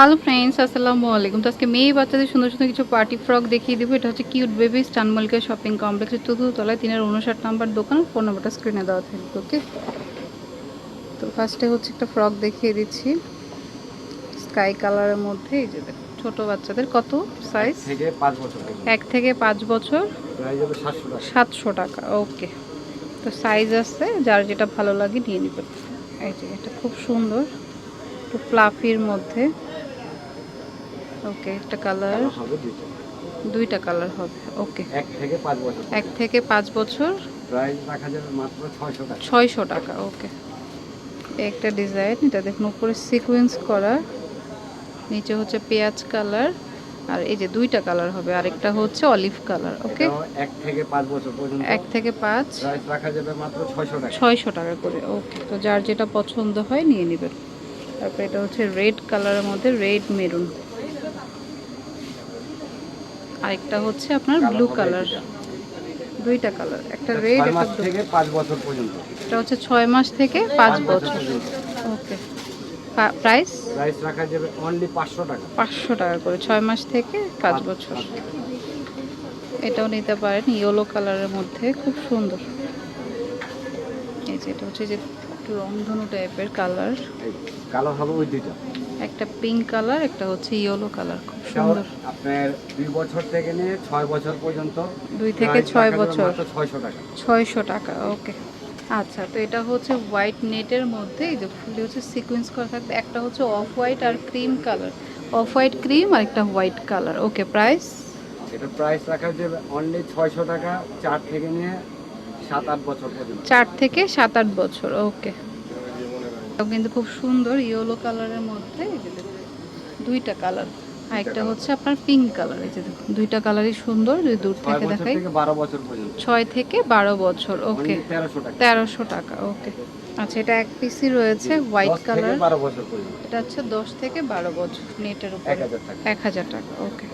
Hello friends আসসালামু আলাইকুম। তো আজকে মেয়ে বাচ্চাদের সুন্দর সুন্দর কিছু পার্টি ফ্রক দেখিয়ে দেবো। এটা হচ্ছে কিউট বেবি স্টানমলিকা শপিং কমপ্লেক্সের চতুর্থতলায়। তিনের উনষাট নাম্বার দোকান। ফোন নাম্বারটা স্ক্রিনে দেওয়া থাকবে ওকে তো ফার্স্টে হচ্ছে একটা ফ্রক দেখিয়ে দিচ্ছি। স্কাই কালারের মধ্যে এই যে ছোট বাচ্চাদের কত সাইজ এক থেকে পাঁচ বছর সাতশো টাকা। সাতশো টাকা ওকে তো সাইজ আছে যার যেটা ভালো লাগে নিয়ে নেবেন এই যে এটা খুব সুন্দর। একটু ফ্লাফির মধ্যে। ওকে একটা কালার দুইটা। দুইটা কালার হবে ওকে। এক থেকে পাঁচ বছর। এক থেকে পাঁচ বছর? প্রাইস রাখা যাবে মাত্র ছয়শো টাকা। ছয়শো টাকা ওকে। একটা ডিজাইন এটা দেখুন উপরে সিকোয়েন্স করা। নিচে হচ্ছে পেঁয়াজ কালার আর এই যে দুইটা কালার হবে আরেকটা হচ্ছে অলিভ কালার ওকে? এক থেকে পাঁচ বছর পর্যন্ত। এক থেকে পাঁচ? প্রাইস রাখা যাবে মাত্র ছয়শো টাকা। ছয়শো টাকা করে ওকে। তো যার যেটা পছন্দ হয় নিয়ে নেবেন। তারপর এটা হচ্ছে রেড কালারের মধ্যে রেড মেরুন আরেকটা হচ্ছে আপনার ব্লু কালার দুইটা কালার একটা রেড একটা থেকে পাঁচ বছর পর্যন্ত। এটা হচ্ছে ছয় মাস থেকে পাঁচ বছর। ওকে। প্রাইস প্রাইস রাখা যাবে অনলি পাঁচশো টাকা। পাঁচশো টাকা করে ছয় মাস থেকে পাঁচ বছর। এটাও নিতে পারেন ইয়েলো কালারের মধ্যে খুব সুন্দর। এই যে এটা হচ্ছে যে একটু রংধনু টাইপের কালার কালার হবে ওই দুইটা। একটা পিঙ্ক কালার একটা হচ্ছে ইয়েলো কালার খুব সুন্দর। আপনার দুই বছর থেকে নিয়ে ছয় বছর পর্যন্ত। দুই থেকে ছয় বছর। ছয়শো টাকা। ছয়শো টাকা ওকে আচ্ছা তো এটা হচ্ছে হোয়াইট নেটের মধ্যে এই যে ফুলটি হচ্ছে সিকোয়েন্স করা থাকবে। একটা হচ্ছে অফ হোয়াইট আর cream colour off white cream আর একটা হোয়াইট কালার ওকে প্রাইস এটা প্রাইস রাখা যাবে অনলি ছয়শো টাকা চার থেকে নিয়ে সাত আট বছর পর্যন্ত। চার থেকে সাত আট বছর ওকে কিন্তু খুব সুন্দর ইয়েলো কালারের মধ্যে দুইটা কালার। আর একটা হচ্ছে আপনার পিঙ্ক কালার এই যে দুইটা কালারই সুন্দর যদি দূর থেকে দেখাই। ছয় থেকে বারো বছর ওকে। তেরোশো টাকা। ওকে। আচ্ছা এটা এক পিসি রয়েছে হোয়াইট কালার এটা হচ্ছে দশ থেকে বারো বছর নেটের উপর। এক হাজার টাকা। এক হাজার টাকা ওকে।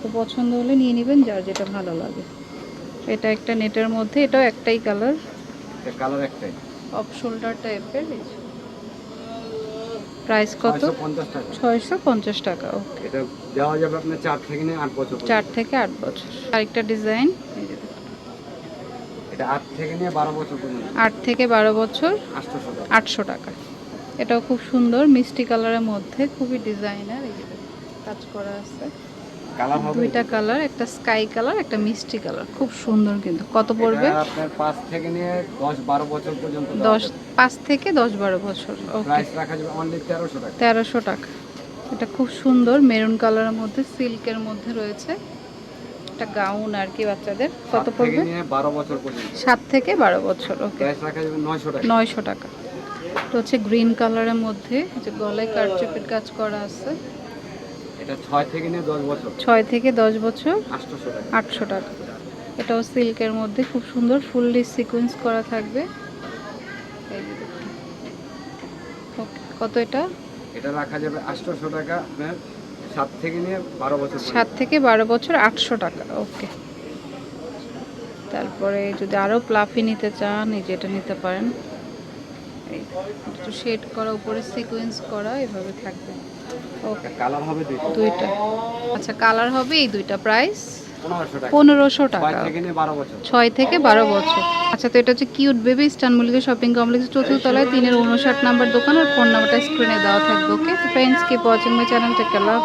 তো পছন্দ হলে নিয়ে নেবেন যার যেটা ভালো লাগে। এটা একটা নেটের মধ্যে এটাও একটাই কালার কালার একটাই। অফ শোল্ডার টাইপের প্রাইস কত? ছয়শো পঞ্চাশ টাকা। ওকে। এটা দেওয়া যাবে আপনার চার থেকে আট বছর। চার থেকে আট বছর। আরেকটা ডিজাইন। এটা আট থেকে নিয়ে বারো বছর আট থেকে বারো বছর। আটশো টাকা। এটাও খুব সুন্দর মিষ্টি কালারের মধ্যে খুবই ডিজাইনার কাজ করা আছে। দুইটা কালার একটা স্কাই কালার একটা মিষ্টি কালার। খুব সুন্দর কিন্তু। কত পড়বে? আপনার পাঁচ থেকে নিয়ে দশ বারো বছর পর্যন্ত দশ পাঁচ থেকে দশ বারো বছর ওকে প্রাইস রাখা যাবে অনলি তেরোশো টাকা। এটা খুব সুন্দর মেরুন কালারের মধ্যে সিল্কের মধ্যে রয়েছে। একটা গাউন আর কি বাচ্চাদের। কত পড়বে? বছর পর্যন্ত। সাত থেকে বারো বছর ওকে প্রাইস রাখা যাবে নয়শো টাকা। টাকা। এটা হচ্ছে গ্রিন কালারের মধ্যে যে গলায় কারচুপির কাজ করা আছে। এটা ছয় থেকে নিয়ে দশ বছর। থেকে টাকা। আটশো টাকা। এটাও সিল্কের মধ্যে খুব সুন্দর ফুললি সিকোয়েন্স করা থাকবে। কত এটা? এটা রাখা যাবে আটশোশো টাকা আপনার সাত থেকে নিয়ে বারো বছর পর্যন্ত। সাত থেকে বারো বছর আটশো টাকা ওকে। তারপরে যদি আরও প্লাফি নিতে চান এই যেটা নিতে পারেন। একটু শেড করা উপরে সিকোয়েন্স করা এভাবে থাকবে। কালার হবে দুইটা। দুইটা। আচ্ছা কালার হবে এই দুইটা প্রাইস? পনেরোশো টাকা। ছয় থেকে বারো বছর। আচ্ছা তো এটা হচ্ছে কিউট বেবি শপিং কমপ্লেক্স তিনের উনষাট নাম্বার দোকান আর ফোন নাম্বারটা স্ক্রিনে দেওয়া থাকবে okay? Friends keep watching my channel take care love